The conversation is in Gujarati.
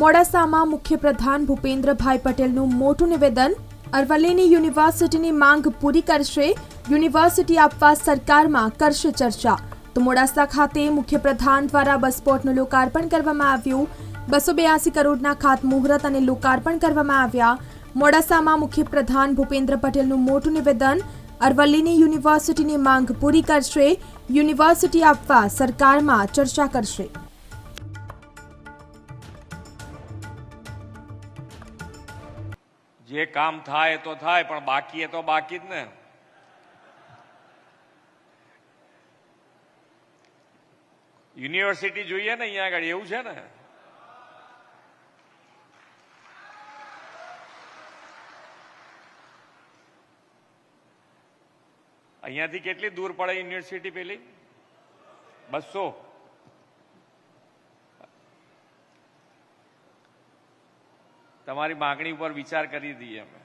મોડાસામાં મુખ્યપ્રધાન ભૂપેન્દ્રભાઈ પટેલનું મોટું નિવેદન. અરવલ્લીની યુનિવર્સિટીની માંગ પૂરી કરશે. યુનિવર્સિટી આપવા સરકારમાં કરશે ચર્ચા. તો મોડાસા ખાતે મુખ્યપ્રધાન દ્વારા બસ સ્પોટનું લોકાર્પણ કરવામાં આવ્યું. બસો બ્યાસી કરોડના ખાતમુહૂર્ત અને લોકાર્પણ કરવામાં આવ્યા. મોડાસામાં મુખ્યપ્રધાન ભૂપેન્દ્ર પટેલનું મોટું નિવેદન. અરવલ્લીની યુનિવર્સિટીની માંગ પૂરી કરશે. યુનિવર્સિટી આપવા સરકારમાં ચર્ચા કરશે. જે કામ થાય તો થાય, પણ બાકી એ તો બાકી જ ને. યુનિવર્સિટી જોઈએ ને અહીંયા આગળ, એવું છે ને? અહીંયાથી કેટલી દૂર પડે યુનિવર્સિટી પેલી? બસો. તમારી માગણી ઉપર વિચાર કરી દઈએ અમે.